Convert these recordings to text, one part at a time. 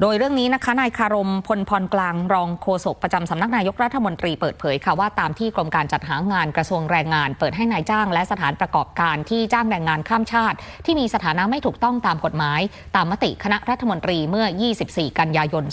โดยเรื่องนี้นะคะนายคารมพลพรกลางรองโฆษกประจำสำนักนายกรัฐมนตรีเปิดเผยค่ะว่าตามที่กรมการจัดหางานกระทรวงแรงงาน เปิดให้นายจ้างและสถานประกอบการที่จ้างแรงงานข้ามชาติ ที่มีสถานะไม่ถูกต้องตามกฎหมาย ตามมติคณะรัฐมนตรีเมื่อ 24 กันยายน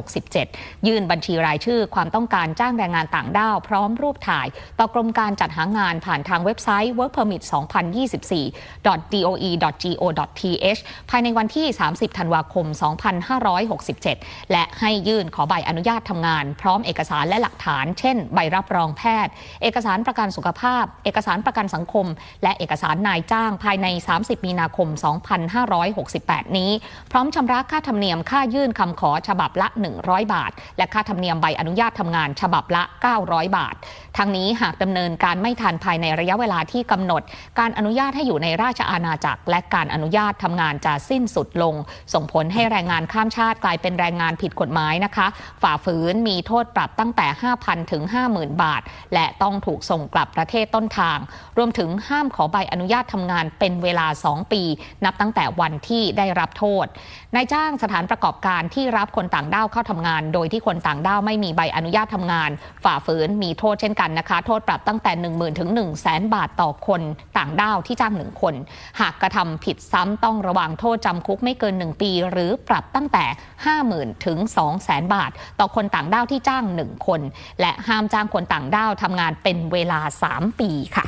2567 ยื่นบัญชีรายชื่อความต้องการจ้างแรงงานต่างด้าวพร้อมรูปถ่าย ต่อกรมการจัดหางานผ่านทางเว็บไซต์ workpermit2024.doe.go.th ภายในวันที่ 30 ธันวาคม 2 5 2567 และให้ยื่นขอใบอนุญาตทำงาน พร้อมเอกสารและหลักฐาน เช่น ใบรับรองแพทย์ เอกสารประกันสุขภาพ เอกสารประกันสังคม และเอกสารนายจ้างภายใน 30 มีนาคม 2568 นี้ พร้อมชำระค่าธรรมเนียมค่ายื่นคำขอฉบับละ 100 บาท และค่าธรรมเนียมใบอนุญาตทำงานฉบับละ 900 บาท ทั้งนี้หากดำเนินการไม่ทันภายในระยะเวลาที่กำหนด การอนุญาตให้อยู่ในราชอาณาจักร และการอนุญาตทำงานจะสิ้นสุดลง ส่งผลให้แรงงานข้ามชาติกลายเป็นแรงงานผิดกฎหมายนะคะ ฝ่าฝืนมีโทษปรับตั้งแต่ 5,000 ถึง 50,000 บาท และต้องถูกส่งกลับประเทศต้นทาง รวมถึงห้ามขอใบอนุญาตทำงานเป็นเวลา 2 ปี นับตั้งแต่วันที่ได้รับโทษนายจ้างสถานประกอบการที่รับคนต่างด้าวเข้าทำงาน โดยที่คนต่างด้าวไม่มีใบอนุญาตทำงาน ฝ่าฝืนมีโทษเช่นกันนะคะ โทษปรับตั้งแต่ 1 0,000 ถึง 1 0 0 0 0แบาทต่อคนต่างด้าวที่จ้างหนึ่งคน หากกระทำผิดซ้ำต้องระวังโทษจำคุกไม่เกิน 1 ปี หรือปรับตั้งแต่ 50,000 ถึง 200,000 บาท ต่อคนต่างด้าวที่จ้าง 1 คน และห้ามจ้างคนต่างด้าวทำงานเป็นเวลา 3 ปีค่ะ